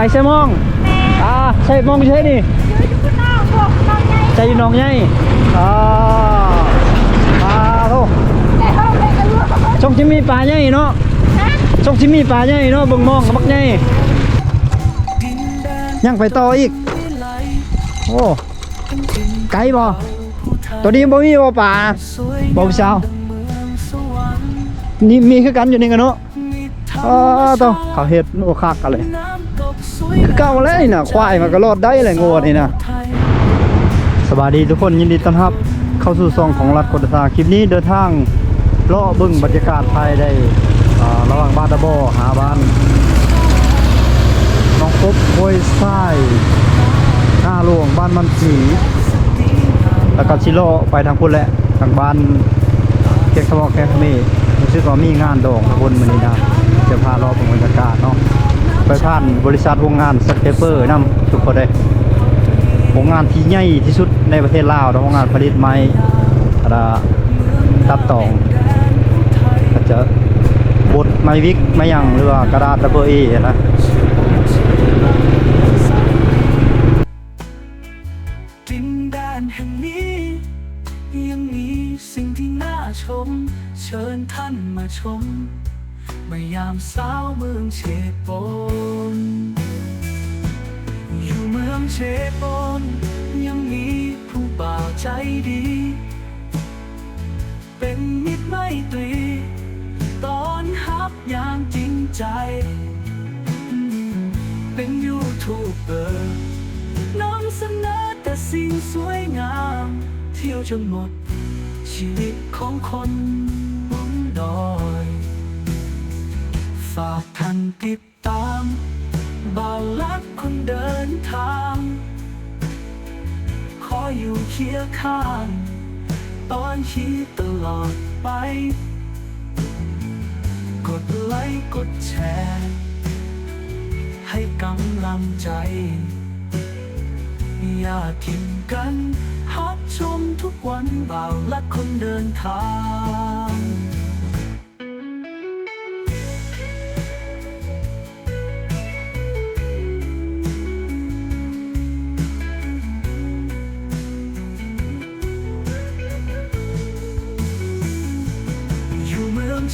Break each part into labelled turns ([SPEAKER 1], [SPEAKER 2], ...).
[SPEAKER 1] ไปใช่มองอ่าใช่มองใช่นี่
[SPEAKER 2] ยืนอยู่ข้างนอกบอกน้องใหญ่
[SPEAKER 1] ใจอยู่หน้องใหญ่อ่ามาโทษ
[SPEAKER 2] แต่ห้องเลยก็รู้ว่า
[SPEAKER 1] ช่องที่มีปลาใหญ่เนาะ
[SPEAKER 2] ฮะ
[SPEAKER 1] ช่องที่มีปลาใหญ่เนาะเบิ่งมองกับบักใหญ่ยังไปต่ออีก โอ้ไกลบ่ตัวนี้บ่มีบ่ปลาบ่พี่สาวนี่มีคือกันอยู่นี่กันเนาะอ๋อต้องเขาเฮ็ดโอ้คักกันเลยคือ เก่าแล้วนี่นะควายมันก็รอดได้แหละงัวนี่นะสวัสดีทุกคนยินดีต้อนรับ เข้าสู่ซองของรัฐกฎตาคลิปนี้เดินทางเลาะเบึงบรรยากาศภายได้ระหว่างบ้านตะบอหาบ้านน้องกบห้วยทรายหน้าหลวงบ้านมันสีแล้วก็ชิโลไปทางพุ่นแหละทางบ้านเก็กขมอแกกเมรู้สึกว่ามีงานดองทุกคนมื้อนี้นะจะพาเลาะเบิ่งบรรยากาศเนาะ ไปผ่านบริษัทโรงงานสเตเปอร์นำทุกคนเลยโรงงานที่ใหญ่ที่สุดในประเทศลาวโรงงานผลิตไม้อะตัดตองก็จะบดไม้วิกไม้ยังหรือว่ากระดาษดับเบิลเอนะ
[SPEAKER 3] ยังมีสิ่งที่น่าชม เชิญท่านมาชมเมื่อยามสาวเมืองเชโตรี ตอนฮับอย่างจริงใจ เป็นยูทูบเบอร์นำเสนอแต่สิ่งสวยงาม เที่ยวจนหมด ชีวิตของคนบนดอย ฝากท่านติดตามบาลักคนเดินทาง ขออยู่เคียงข้าง ตอนชีตลอด ไป กดไลค์กดแชร์ ให้กำลังใจ อย่าทิ้งกันฮักชมทุกวันบ่าวและคนเดินทาง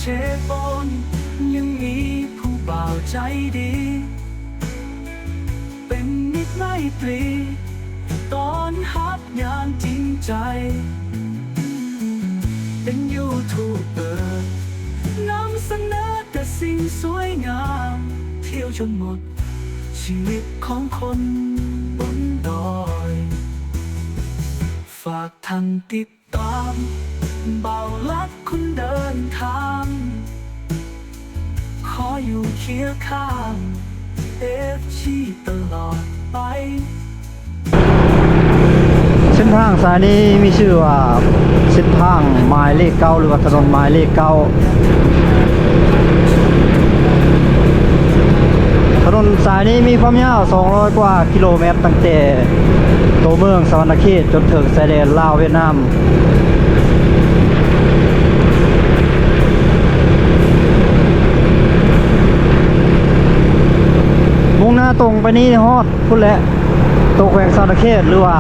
[SPEAKER 3] เมืองเชฟอนยังมีผู้บ่าวใจดี เป็นมิตรไมตรี ตอนฮับอย่างจริงใจ เป็นยูทูบเบอร์นำเสนอแต่สิ่งสวยงาม เที่ยวจนหมด ชีวิตของคนบนดอย ฝากท่านติดตาม เบาลักคุณเดินทาง ขออยู่เคียงข้างเอฟชีตลอดไป
[SPEAKER 1] เส้นทางสายนี้มีชื่อว่าเส้นทางหมายเลขเก้าหรือว่าถนนหมายเลขเก้าถนนสายนี้มีความยาว 200 กว่ากิโลเมตรตั้งแต่ตัวเมืองสวรรณเขตจนถึงชายแดนลาวเวียดนาม ตรงไปนี่ฮอดพุ่นแหละตกแหวงสารเขตหรือว่า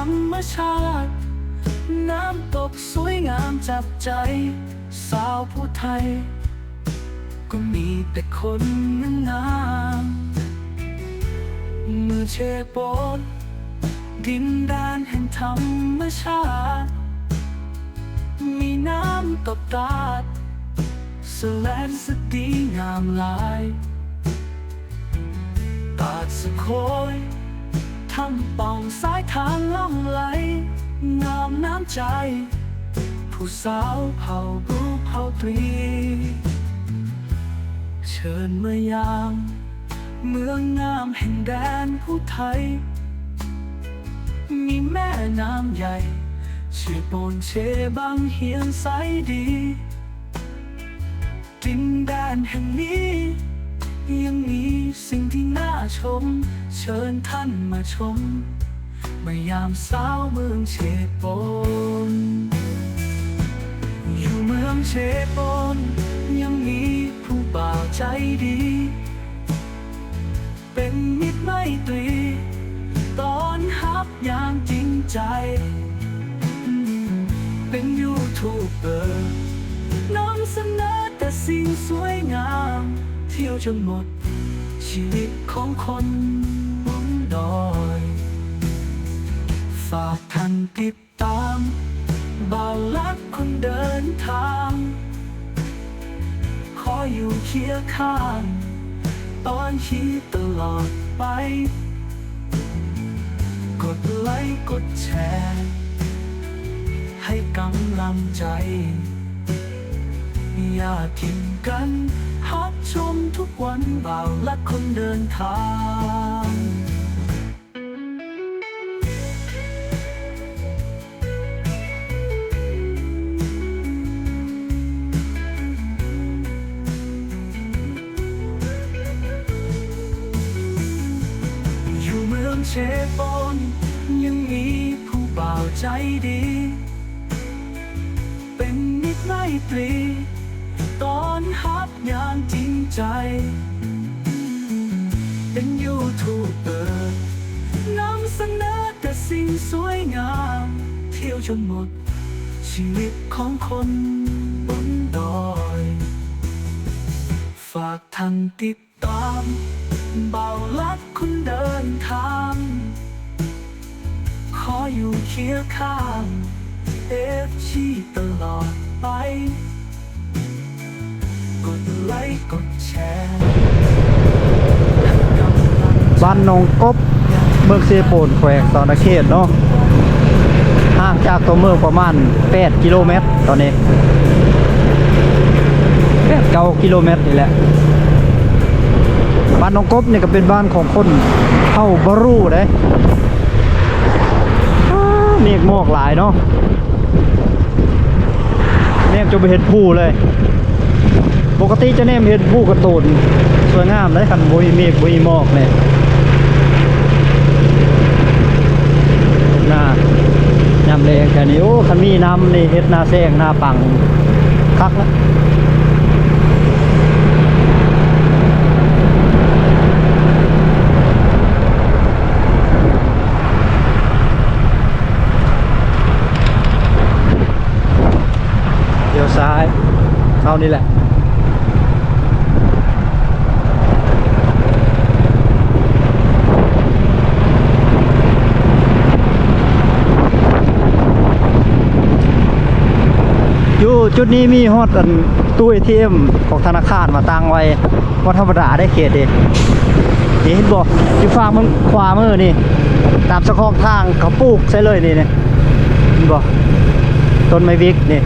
[SPEAKER 3] รรมชาติ น้ำตกสวยงามจับใจ สาวผู้ไทย ก็มีแต่คนงามเมือเชโปนดินแดนแห่งธรรมชาติ มีน้ำตกตาดสแลนสดีงามหลาย ตาดสะโคย ทั้งป่องสายทางล่องไหล งามน้ำใจ ผู้สาวเผ่าบูเผ่าตรี เชิญเมื่อยาม เมืองงามแห่งแดนผู้ไทย มีแม่น้ำใหญ่ ชื่อปนเชบังเฮียนใสดีดินแดนแห่งนี้ ยังมีสิ่งที่น่าชม เชิญท่านมาชมเมื่อยามสาวเมืองเชปนอยู่เมืองเชปนยังมีผู้บ่าวใจดี เป็นมิตรไม่ตรี ตอนฮับอย่างจริงใจ เป็นยูทูบเบอร์นำเสนอแต่สิ่งสวยงาม เที่ยวจนหมด ชีวิตของคนบนดอย ฝากท่านติดตาม บาลักคนเดินทาง ขออยู่เคียงข้าง ตอนชีตลอดไป กดไลค์กดแชร์ ให้กำลังใจ อย่าทิ้งกัน ฮับชมทุกวันบ่าวและคนเดินทางอยู่เมืองเชฟอนยังมีผู้บ่าวใจดี เป็นมิตรไมตรี อนฮับอย่างจริงใจ เป็นยูทูบเบอร์นำเสนอแต่สิ่งสวยงาม เที่ยวจนหมด ชีวิตของคนบนดอย ฝากท่านติดตามเบาลักคนเดินทางขออยู่เคียงข้างเอฟชีตลอดไป กดไลค์กดแชร์
[SPEAKER 1] บ้านหนองกบเมืองเซโปนแขวงสอนเขตเนาะห่างจากตัวเมืองประมาณ 8 กิโลเมตร ตอนนี้8 9กิโลเมตรนี่แหละบ้านนองกบเนี่ยก็เป็นบ้านของคนเข้าบรูเด้อ้าเมฆหมอกหลายเนาะเมฆจะไปเห็นผู้เลย ติจะเนมเห็นผู้กระตูนสวยงามเลยคันบุยเมฆบุยหมอกเนี่ยหน้ายำแรงแค่นี้โอ้คันมีน้ำนี่เฮ็ดหน้าแซงหน้าปังคักแล้วเดี๋ยวซ้ายเข้านี่แหละ จุดนี้มีฮอดันตู้ ATM ของธนาคารมาตั้งไว้ว่าธรรมดาได้เขตเด็นี่เห็นบอกอยู่ฝั่งมันขวามือนี่ ตามสะคอกทางเขาปลูกใช่เลยนี่เนี่ยเห็นบอกต้นไม้วิกนี่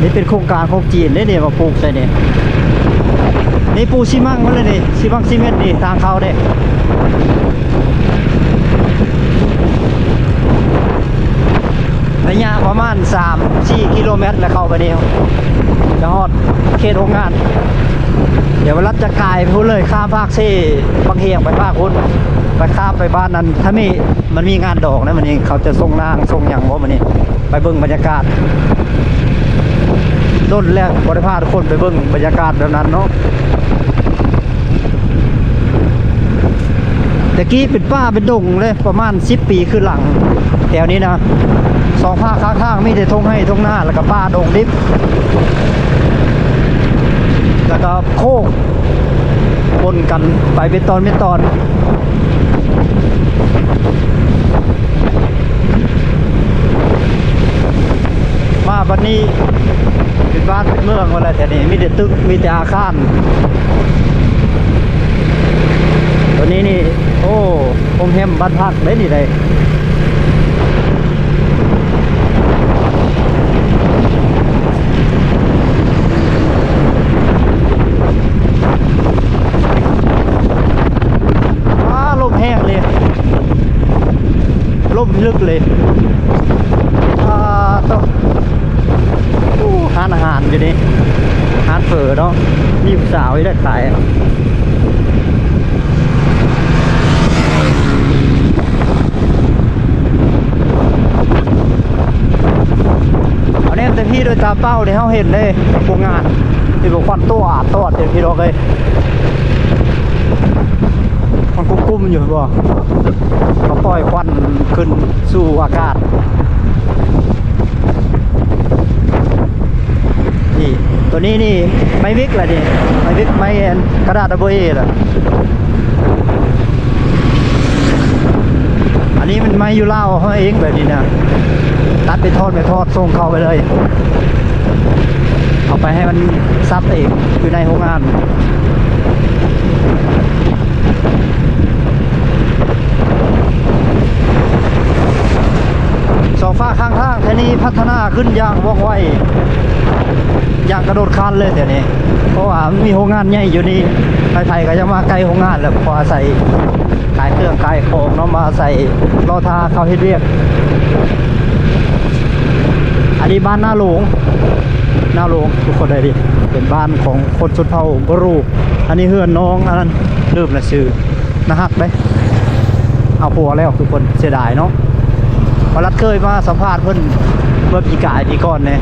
[SPEAKER 1] นี่เป็นโครงการของจีนได้เนี่ยมาปลูกใช่เนี่ยนี่ปูซีมังมาเลยนี่ซีมังซีเมนต์นี่ทางเขาเนี่ย ระยะประมาณ 3-4 กิโลเมตรแล้วเข้าไปนี่ครับจะฮอดเขตโรงงาน เดี๋ยววันรัดจะกายไปพุ่นเลยข้ามภาคเซ่บางเฮียงไปภาคพุ่นไปข้ามไปบ้านนั้นถ้ามีมันมีงานดอกนะมันนี่เขาจะส่งนางส่งอย่างว่ามันนี่ไปเบิ่งบรรยากาศต้นแรกบริพาทุกคนไปเบิ่งบรรยากาศแบบนั้นเนาะตะกี้เป็นป้าเป็นดงเลยประมาณ10ปีขึ้นหลังแถวนี้นะ สองภาคข้างๆมีแต่ทงให้ทงหน้าแล้วก็ป่าดงดิบ แล้วก็โคกปนกันไปเป็นตอนเป็นตอนมาบันนี้เป็นบ้านเป็นเมืองมาแล้วแต่นี่มีแต่ตึกมีแต่อาคารตัวนี้นี่ โอ้ผมเฮมบ้านพักได้นี่เลย ลึกเลยอ่าต้องร้านอาหารอยู่นี่ร้านเฝอเนาะมีสาวที่ได้ขายเอาเนี่ยเต็มที่โดยตาเป้าที่เขาเห็นเลยพวกงานที่บอกควันตัวอาดตัวเต็มที่เราเลย กุมอยู่บ่เขาปล่อยควันขึ้นสู่อากาศนี่ตัวนี้นี่ไม้วิกแหละนี่ไม้วิกไม้แอนกระดาษดับเบิลเอล่ะอันนี้มันไม้ยูเล่าเขาเองแบบนี้นะตัดไปทอดไปทอดส่งเข้าไปเลย เอาไปให้มันซับเองอยู่ในโรงงาน สองฝ้าข้างทางแท่นี้พัฒนาขึ้นอย่างว่องไวอย่างกระโดดคันเลยเดี๋ยวนี้ เพราะว่ามีโรงงานใหญ่อยู่นี่ใครๆก็จะมาใกล้โรงงานแล้วพออาศัยขายเครื่องขายของเนาะมาอาศัยรอทาเขาเฮ็ดเรียกอันนี้บ้านหน้าหลวงหน้าหลวงทุกคนได้ดิเป็นบ้านของคนสุดเผ่าบรูอันนี้เฮือนน้องอันนั้นลืมละชื่อนะฮักไหมเอาผัวแล้วทุกคนเสียดายเนาะ วรัดเคยมาสัมภาษณ์เพิ่นเมื่อปีกายปีก่อนเนี่ย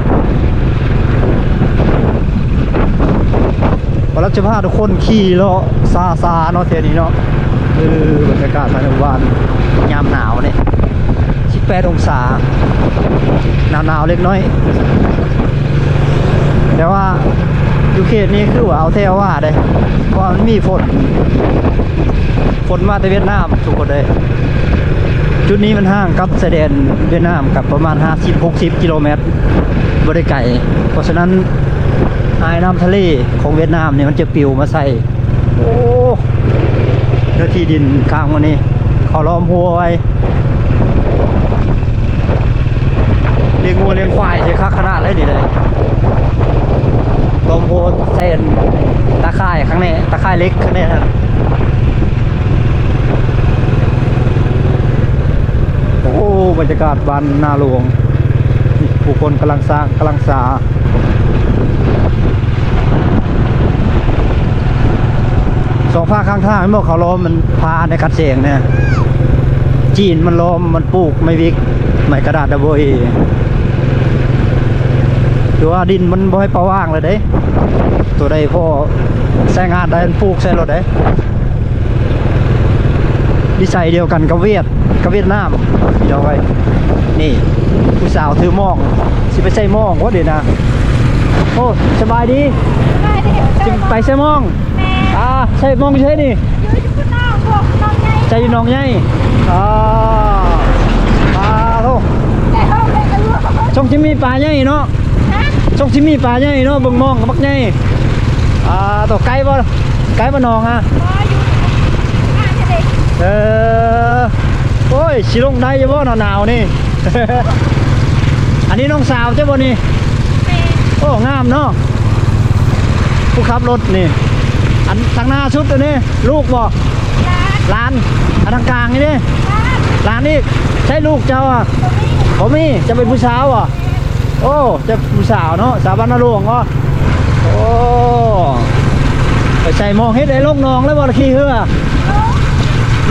[SPEAKER 1] วรัดจะพาทุกคนขี่เลาะซาซาเนาะเทยนี้เนาะคือบรรยากาศภายในหมู่บ้านยามหนาวเนี่ย18องศาหนาวหนาวๆเล็กน้อย แต่ว่าอยู่เขตนี้คือว่าเอาเทวว่าได้เพราะมันมีฝน ฝนมาจากเวียดนามทุกคนเลย จุดนี้มันห่างกับชายแดนเวียดนามกับประมาณ 50-60 กิโลเมตรบริไก่เพราะฉะนั้นไอ้น้ำทะเลของเวียดนามเนี่ยมันจะปิวมาใส่โอ้เนื้อที่ดินข้างวันนี้ขาล้อมหัวไว้เลี้ยงงัวเลี้ยงควายใช่คักขนาดเลยนี่เลยลมโพเส้นตะข่ายข้างในตะข่ายเล็กข้างในครับ อ้บรรยากาศบ้านนาหลวงผู้คนกำลังสร้างกำลังสาสองภาคข้างทางไม่บอกเขาล้อมมันพาในกัดเสียงเนี่ยจีนมันล้อมมันปลูกไม่วิกไม่กระดาษดับเบิลเอถือว่าดินมันบ่ให้ปลาว่างเลยเด้ ตัวใดพ่อใช้งานได้ปลูกใช้รถเด้ดิสัยเดียวกันกับเวียด กับเวียดนามเดี๋ยวไว้นี่ผู้สาวถือหมองสิไปใส่หมองว่าเดี๋ยวนะโอ้สบายดี
[SPEAKER 2] ได้ดิ
[SPEAKER 1] สิไปใส่หมอง
[SPEAKER 2] แม่
[SPEAKER 1] อ่าใส่หมองใช่นี่
[SPEAKER 2] ยืนอยู่ข้างนอกบอกน้องไง
[SPEAKER 1] ใจอยู่หน้องใหญ่อ่าปลาโท
[SPEAKER 2] แต่เขาไม่กระลัวฮะ
[SPEAKER 1] ช่องที่มีปลาใหญ่เนาะช่องที่มีปลาใหญ่เนาะเบิ่งมองกับบักใหญ่อ่าตัวไก่บ่ไก่บ่น้องอะ
[SPEAKER 2] พออยู่ข้างจะเด็ก
[SPEAKER 1] เออ โอ้ยสิลงได้อยู่บ่หนาวๆนี่ อันนี้น้องสาวเจ้าบ่นี่
[SPEAKER 2] แม่
[SPEAKER 1] โอ้งามเนาะผู้ขับรถนี่ อันทางหน้าชุดอันนี้ ลูกบ่
[SPEAKER 2] ร้าน
[SPEAKER 1] หลานอันทางกลางนี่ดิ
[SPEAKER 2] ร้าน
[SPEAKER 1] หลานนี่ใช่ลูกเจ้าอะ
[SPEAKER 2] ตรงนี้
[SPEAKER 1] ผมมีจะเป็นผู้สาวอะโอ้จะผู้สาวเนาะสาวบ้านนาหลวงอะโอ้ไปใส่หมองเฮ็ดไอ้ลงนองแล้วบ่ละขี้เหือ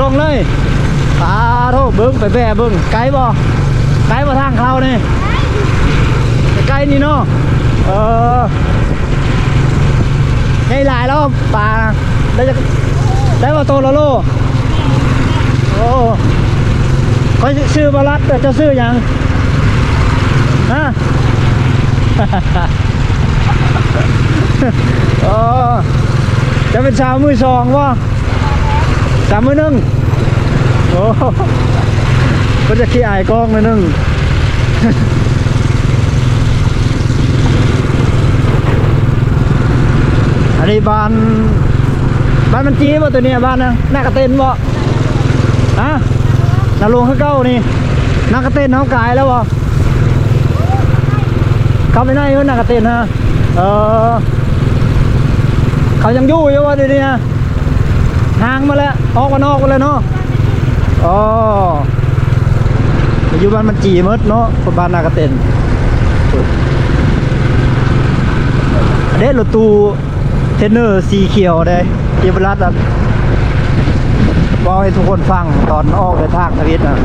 [SPEAKER 1] ลงเลยตา โทษเบิ้งไปแบ่เบิ้งไกลบ่ไกลบ่ทางเขานี่ไกลนี่เนาะเออใหญ่หลายแล้วปลาได้จะได้บ่โตละโลโอ้เขาชื่อบารัดแต่จะซื้อยังฮะอ๋อจะเป็นสาวมือสองวะสามมือหนึ่ง อ้ก็จะขี้อายกล้องมือหนึ่งอันนี้บ้านบ้านมันจีบ่ตัวนี้บ้านนะหน้ากระเต็นบ่ฮะนาลงข้าเก้านี่หน้ากระเต็นน้องกายแล้วบ่เขาไม่ได้เงินหนักกระเต็นฮะเออเขายังยู่อยู่วะเดี๋ยวนี้นะห่างมาแล้วออกมานอกมาแล้วเนาะ อ๋อปัจจุบันมันจีมดเนาะคนบ้านนากระเต็นอันนี้รถตู้เทนเนอร์สีเขียวได้ที่บรัดอะบอกให้ทุกคนฟังตอนออกเดินทางทวิตนะ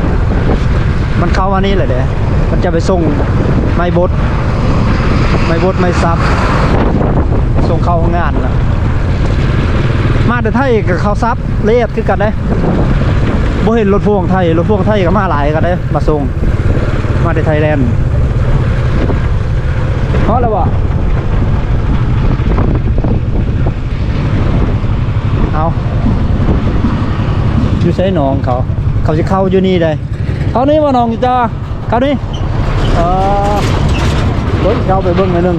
[SPEAKER 1] มันเข้ามานี่แหละเด้มันจะไปส่งไม้บดไม้บดไม้ซับส่งเข้างานนะมาแต่ไทยกับเขาซับเลียดคือกันได้ บ่เห็นรถพ่วงไทย รถพ่วงไทยก็มาหลายกันได้มาส่ง มาแต่ไทยแลนด์เพราะอะไรวะเอาอยู่ใช้หนองเขา เขาจะเข้าอยู่นี่ได้เขานี่ว่าน้องจ้าเขานี่เออรถเข้าไปเบิ้งหน่อยนึง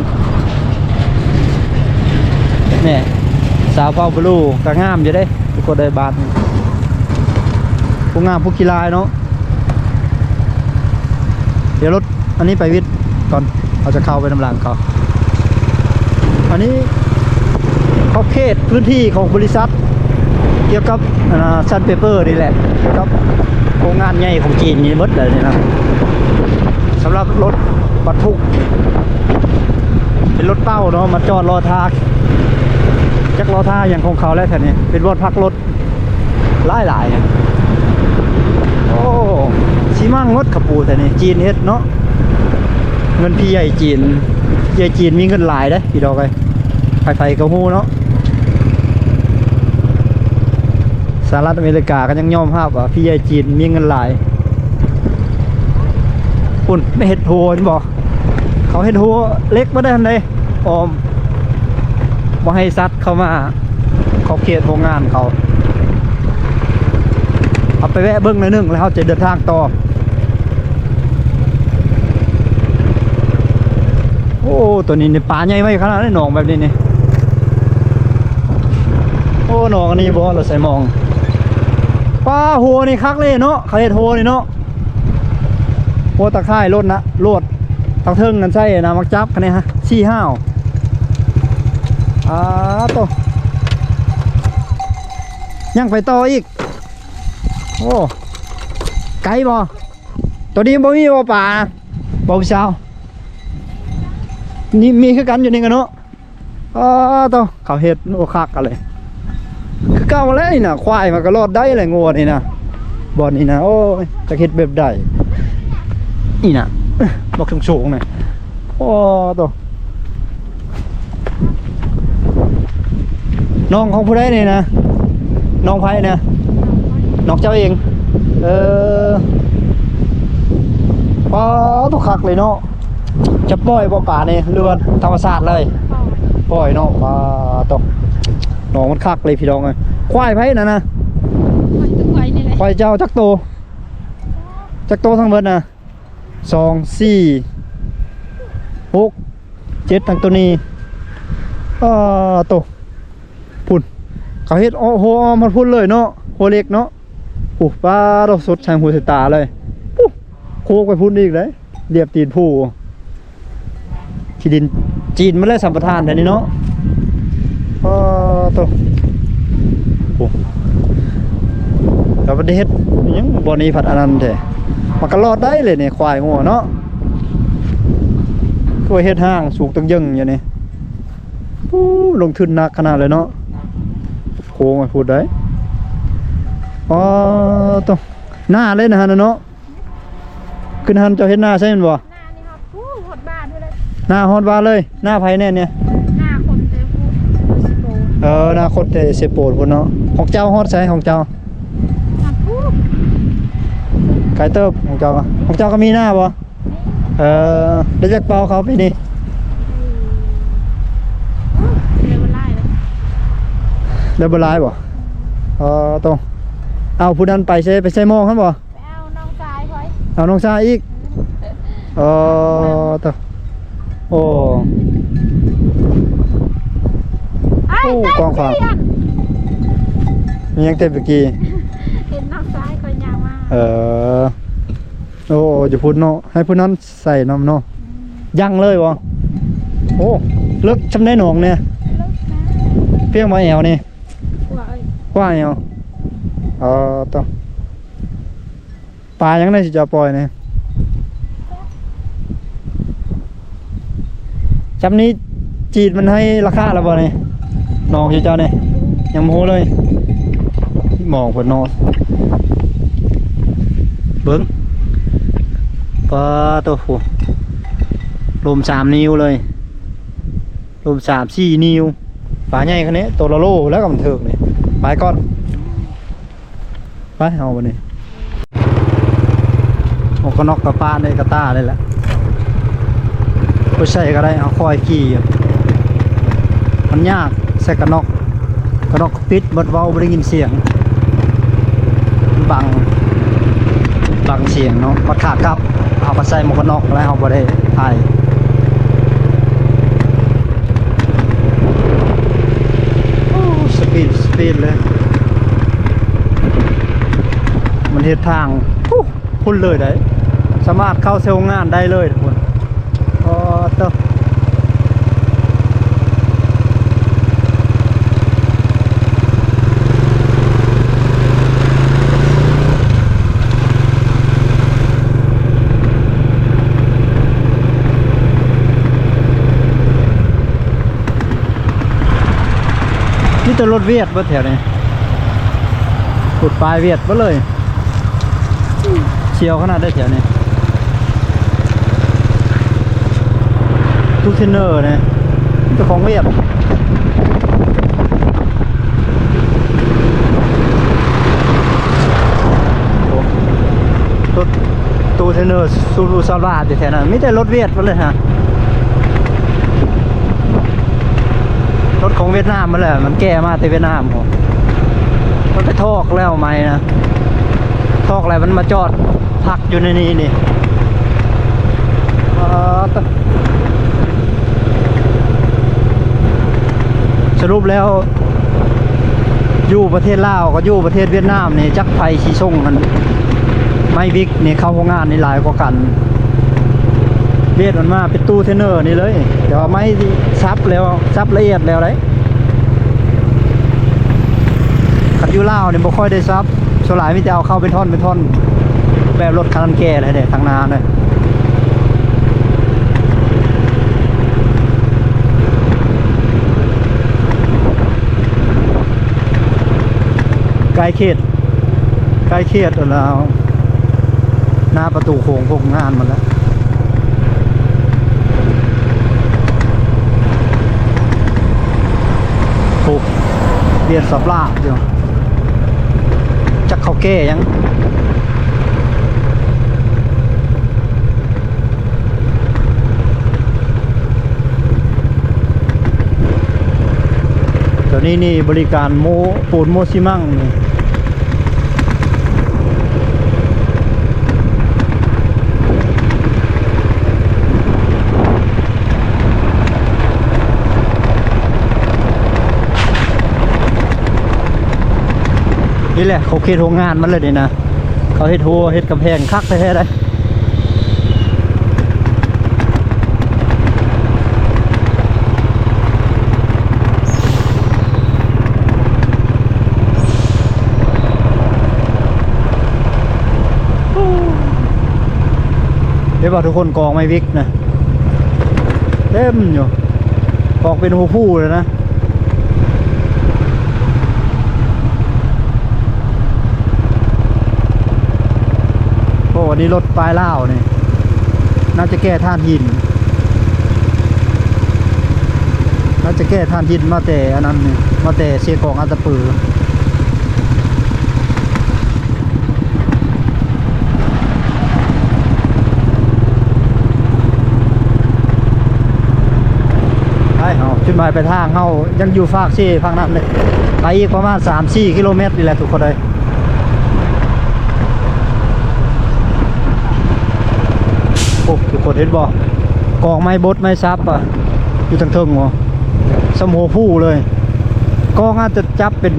[SPEAKER 1] เนี่ยสาวเป้าบลูก็งามอยู่เด้ทุกคนได้บาท ผู้งามผู้กีฬาเนาะเดี๋ยวรถอันนี้ไปวิทย์ก่อนเราจะเข้าไปนำหลังเขาอันนี้ขอบเขตพื้นที่ของบริษัท เกี่ยวกับซันเปเปอร์นี่แหละเกี่ยวกับโรงงานใหญ่ของจีนนี่มดเลยนี่นะสำหรับรถบรรทุก เป็นรถเป้าเนาะมาจอดรอทากจักรอท่าอย่างของเขาแล้วแค่นี้เป็นบอนพักรถหลายหลายๆ สีมั่งงดขปูแต่นี่จีนเฮ็ดเนาะเงินพี่ใหญ่จีนใหญ่จีนมีเงินหลายเด้พี่ดอกไปไฟๆก็ฮู้เนาะสหรัฐอเมริกาก็ยังยอมรับว่าพี่ใหญ่จีนมีเงินหลายปุ่นไม่เฮ็ดโหนบอกเขาเฮ็ดโหเล็กบ่ได้ทันใดออมบ่ให้ซัดเข้ามาเขาเขตโรงงานเขา เอาไปแวะเบิ้งหน่อยนึงแล้วเขาจะเดินทางต่อ โอ้ตัวนี้นี่ปลาใหญ่ไหมขนาดนี้หนองแบบนี้นี่โอ้หนองอันนี้บ่เราใส่มองปลาหัวนี่คักเลยเนาะเขาเห็ดหัวนี่เนาะหัวตะไคร่รถนะรถทางเทิงกันใช่นะมักจับคันนี้ฮะสี่ห้าวอ่าโตยังไปต่ออีก โอ้ไกลบ่ตัวนี้บ่มีบ่ป่าบ่พี่สาวนี่มีคือกันอยู่นี่กันเนาะอ่าโตเขาเฮ็ดโอ้คักกันเลยคือเก่าแล้วนี่นะควายมันก็รอดได้แหละงัวนี่นะบ่อนี่นะโอ้ยจะเฮ็ดแบบใดนี่นะบอกสูงๆหน่อยโอ้โตน้องของผู้ใดนี่นะน้องไผ่นะ น้องเจ้าเอง เออปลาตุกคักเลยเนาะจะปล่อยบ่ป่านี่หรือว่าธรรมชาติเลย ปล่อยเนาะปลาตกน้องมันคักเลยพี่น้องเอ้ยควายไผ่นะนะ
[SPEAKER 2] มันตึกไว้นี่แหละ
[SPEAKER 1] ควายเจ้าจักโต จักโตทั้งหมดนะสองสี่หกเจ็ดทั้งตัวนี้อ่าโตพุ่นเขาเฮ็ดอ้อโหอ้อมมันพุ่นเลยเนาะโหเล็กเนาะ ปุ๊ปลาเราสดใช้หูใส่ตาเลยปุ๊โคกไปพุ่นอีกเลยเรียบตีนผู้ที่ดินจีนมาเลยสัมปทานแต่นี้เนาะอ่าตัวโอ้แล้วประเทศยังบอนี้ผัดอันนั้นแท้มันก็รอดได้เลยเนี่ยควายงัวเนาะคือเฮ็ดห้างสูงตึงยึงอย่างนี้ลงทุนหนักขนาดเลยเนาะโค้งไปพูดได้ อ๋อต้องหน้าเล่นนะฮะเนาะขึ้นหันเจ้าเห็นหน้าใช่ไหมบ่
[SPEAKER 2] หน้านี่ครับผู้หดบ้านด้วยเลย
[SPEAKER 1] หน้าฮอดว่าเลยหน้าไผแน่เนี่ย
[SPEAKER 2] หน้าคนเจอผู้สิโบ
[SPEAKER 1] เออหน้าโคตรเตเสยโปรดพุ่นเนาะของเจ้าฮอดใช่ของเจ้า
[SPEAKER 2] ทำผู้
[SPEAKER 1] ไกเติบของเจ้าก็ของเจ้าก็มีหน้าบ่เออเดี๋ยวจะเป่าเขาไปนี่
[SPEAKER 2] เร็วไล่เลย
[SPEAKER 1] เดี๋ยวบ่หลายบ่เออต้อง เอาผู้นั้นไปใช่ไปใช่หมองครับบ่
[SPEAKER 2] ไปเอาน้องชายคอย
[SPEAKER 1] เอาน้องชายอีกเออต้องโอ้
[SPEAKER 2] ไอ้
[SPEAKER 1] โอ้
[SPEAKER 2] เต้น
[SPEAKER 1] กว้างขวาง
[SPEAKER 2] เสียน
[SPEAKER 1] มียังเต็มเมื่อกี้
[SPEAKER 2] เห็นน้องชายคอยยาวมาก
[SPEAKER 1] เออโอ้จะพูดเนาะให้พูดนั้นใส่น้ำเนาะยังเลยวะโอ้เลิกชำได้หนองเนี่ย
[SPEAKER 2] ลึกนะ
[SPEAKER 1] เพียงมาแอวนี่
[SPEAKER 2] หัวเอ้ย
[SPEAKER 1] กว่าแอว เออต้องปลายังได้สิจะปล่อยเนี่ยจำนี้จีดมันให้ราคาแล้วบ่เนี่ยนองเจ้าเนี่ยยังโมเลยมองผลนอนเบิ้งปลาตัวหูรวมสามนิ้วเลยรวมสามสี่นิ้วปลาใหญ่ขนาดนี้ตัวละโลแล้วก็มันเถิกเนี่ยายก้อน ไปเอาไปนี่โอ้ก็นอกกระป้าในกระต้าเลยแหละก็ใส่ก็ได้เอาคอยขี่มันยากใส่กระนอกกระนอกปิดบดเว้าไม่ได้ยินเสียง บัง บังเสียงเนาะมาขากับ เอามาใส่หมวกกันน็อกแล้วเอาไปได้ถ่ายสปีดสปีดเลย มัน เห็ดทางปุ๊บพุ่นเลยได้สามารถเข้าเซลล์งานได้เลยทุกคนอ๋อเต้านี่แต่รถเวียดเบ่แถวนี้ขุดปลายเวียดเบ่เลย เชียวขนาดได้แถวนี้ตู้เทนเนอร์นะเจ้าของเวียดรถตู้เทนเนอร์ซูรูซาร่าแถวนั้นมีแต่รถเวียดมดเลยฮะรถของเวียดนามมาแหละมันแก้มาแต่เวียดนามผมมันไปทอกแล้วไหมนะทอกอะไรมันมาจอด พักอยู่ในนี้นี่อ่าตะสรุปแล้ว อยู่ประเทศลาวกับอยู่ประเทศเวียดนามนี่จักไฟชีส่งกันไม่วิกนี่เข้าโรงงานนี่หลายกว่ากันเวียดมันมาเป็นตู้เทนเนอร์นี่เลยแต่ว่าไม่ซับแล้วซับละเอียดแล้วเลยขัดอยูเล่าวเนี่ยบ่ค่อยได้ซับส่วนหลายมีแต่เอาเข้าเป็นท่อนเป็นท่อน แบบรถคันนั้นแก่เลยเนี่ยทางนาเลยใกล้เขตใกล้เขตแล้วหน้าประตูโค้งพวกงานมันแล้วถูกเรียนสับลาบอยู่จักเขาแก้ยัง เดี๋ยว นี้นี่บริการโมปูนโมซิมั่งนี่นี่แหละเขาเขตโรงงานมันเลยนี่นะ เขาเฮ็ดหัวเฮ็ดกำแพงคักแท้ๆเลย ดี๋ยวบอกทุกคนกองไม่วิกนะเต็มอยู่กองเป็นหูผู้เลยนะโอ้วันนี้รถปลายเล่านี่น่าจะแก้ท่านหินน่าจะแก้ท่านหินมาแต่อันนั้นนี่มาแต่เสียกองอันตะปือไปเอา จุดหมายไปลายทางเฮายังอยู่ฝากซี่ฝั่งนั้นเลยไปอีกประมาณ3-4กิโลเมตรนี่แหละทุกคนเลยโอ้ทุกคนเห็นบ่กองไม้บดไม้ซับอะอยู่ทางเทิงหัวสมโหผู้เลยกองอาจจะจับเป็น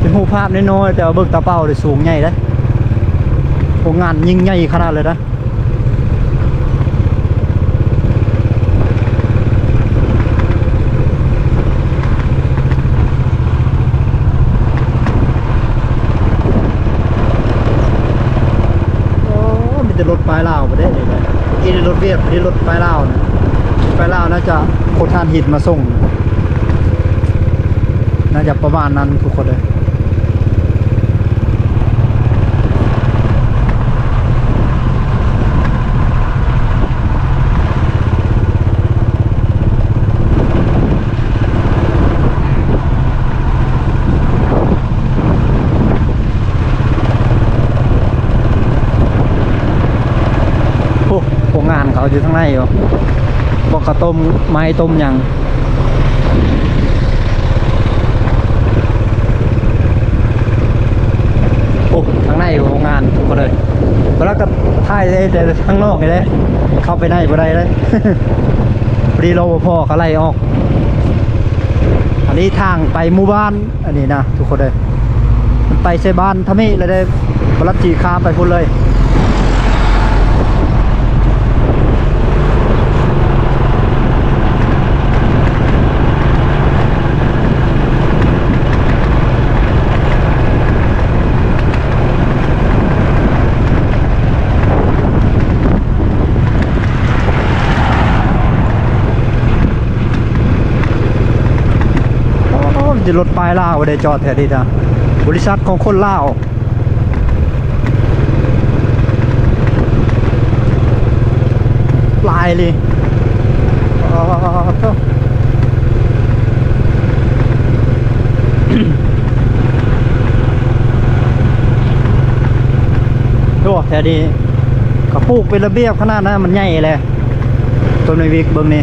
[SPEAKER 1] เป็นหูภาพน้อยๆแต่ว่าเบิกตาเป้าเลยสูงใหญ่เลยโรงงานยิ่งใหญ่ขนาดเลยนะโอ้มี แต่รถปลายลาวมาได้เลยนะอีนี่รถเวียดนี่รถปลายลาวนะไปลาวน่าจะโคทานหินมาส่ง น่าจะประมาณนั้นทุกคนเลย โอ้โรงานเขาอยู่ข้างในอยู่บอกกระต้มไม้ต้มยังโอ้ข้างในอยู่โรงงานทุกคนเลยแล้วก็ถ่ายได้แต่ข้างนอกเลย เข้าไปในบ่ได้เลยพอดีรปภเขาไล่ออก อันนี้ทางไปหมู่บ้าน อันนี้นะทุกคนเลยมันไปใส่บ้านทำให้เลยได้บรัดจีคามไปพุ่นเลย จะรถปลายลาวได้จอดแถวนี้นะบริษัทของคนลาวลายเลยอ๋อเจ้าดูแถวนี้เขาปลูกเป็นระเบียบขนาดนั้นมันใหญ่เลยต้นไม้วิกเบิ่งนี่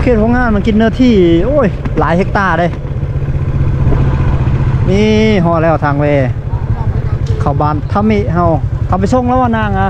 [SPEAKER 1] โอเคโรงงานมันกินเนื้อที่ โอ้ย หลายเฮกตาร์เลย นี่หอแล้วทางเว เข้าบ้านทำมิเฮาเขาไปส่งแล้วว่านางอะ